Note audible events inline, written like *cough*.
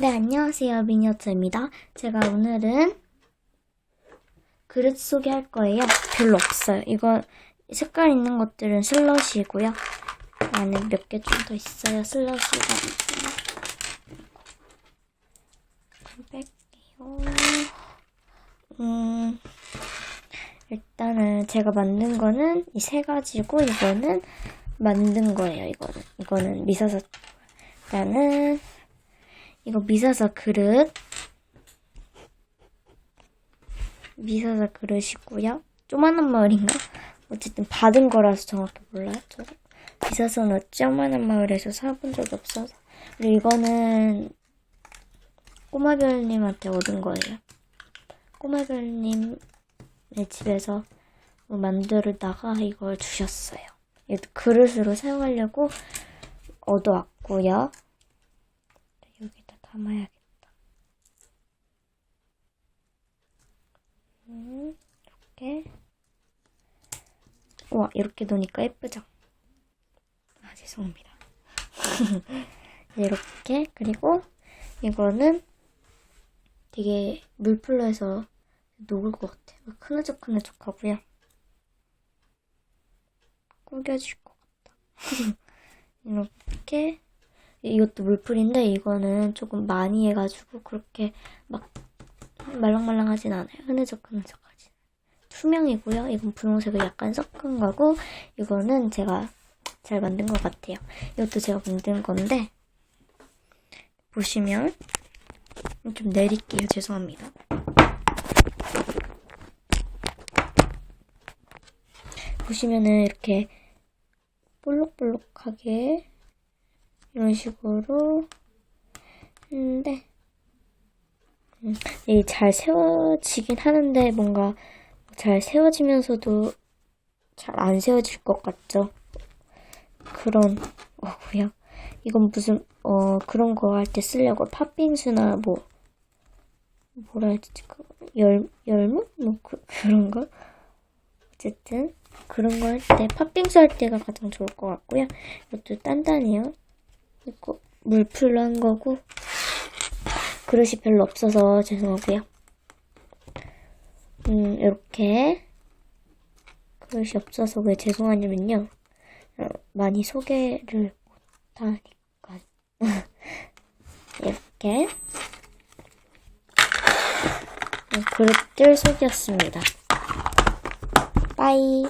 네, 안녕하세요. 미니어처입니다. 제가 오늘은 그릇 소개할 거예요. 별로 없어요. 이거 색깔 있는 것들은 슬러시고요. 안에 몇 개 좀 더 있어요. 슬러시가. 좀 뺄게요. 음, 일단은 제가 만든 거는 이 세 가지고 이거는 만든 거예요. 이거는 이거는 미사사. 일단은 이거 미사사 그릇. 미사사 그릇이고요. 조만한 마을인가? 어쨌든 받은 거라서 정확히 몰라요. 저 미사사는 조만한 마을에서 사본 적이 없어서. 그리고 이거는 꼬마별님한테 얻은 거예요. 꼬마별님의 집에서 뭐 만들다가 이걸 주셨어요. 그릇으로 사용하려고 얻어왔고요. 담아야겠다. 음, 이렇게. 와, 이렇게 놓으니까 예쁘죠? 아, 죄송합니다. *laughs* 이렇게. 그리고 이거는 되게 물풀로 해서 녹을 것 같아요. 흐느적흐느적 하고요. 구겨질 것 같다. *laughs* 이렇게. 이것도 물풀인데 이거는 조금 많이 해가지고 그렇게 막 말랑말랑하진 않아요. 흐느적흐느적하지. 투명이고요. 이건 분홍색을 약간 섞은 거고 이거는 제가 잘 만든 것 같아요. 이것도 제가 만든 건데 보시면 좀 내릴게요. 죄송합니다. 보시면은 이렇게 볼록볼록하게 이런 식으로 했는데 음, 이게 잘 세워지긴 하는데 뭔가 잘 세워지면서도 잘 안 세워질 것 같죠? 그런 거고요. 이건 무슨 어 그런 거 할 때 쓰려고 팥빙수나 뭐 뭐라 해야 되지? 그 열 열무 뭐 그, 그런 거 어쨌든 그런 거 할 때 팥빙수 할 때가 가장 좋을 것 같고요. 이것도 단단해요. 이거 물풀로 한 거고 그릇이 별로 없어서 죄송하고요. 음 이렇게 그릇이 없어서 왜 죄송하냐면요. 어, 많이 소개를 못하니까 *laughs* 이렇게 어, 그릇들 소개였습니다. 빠이.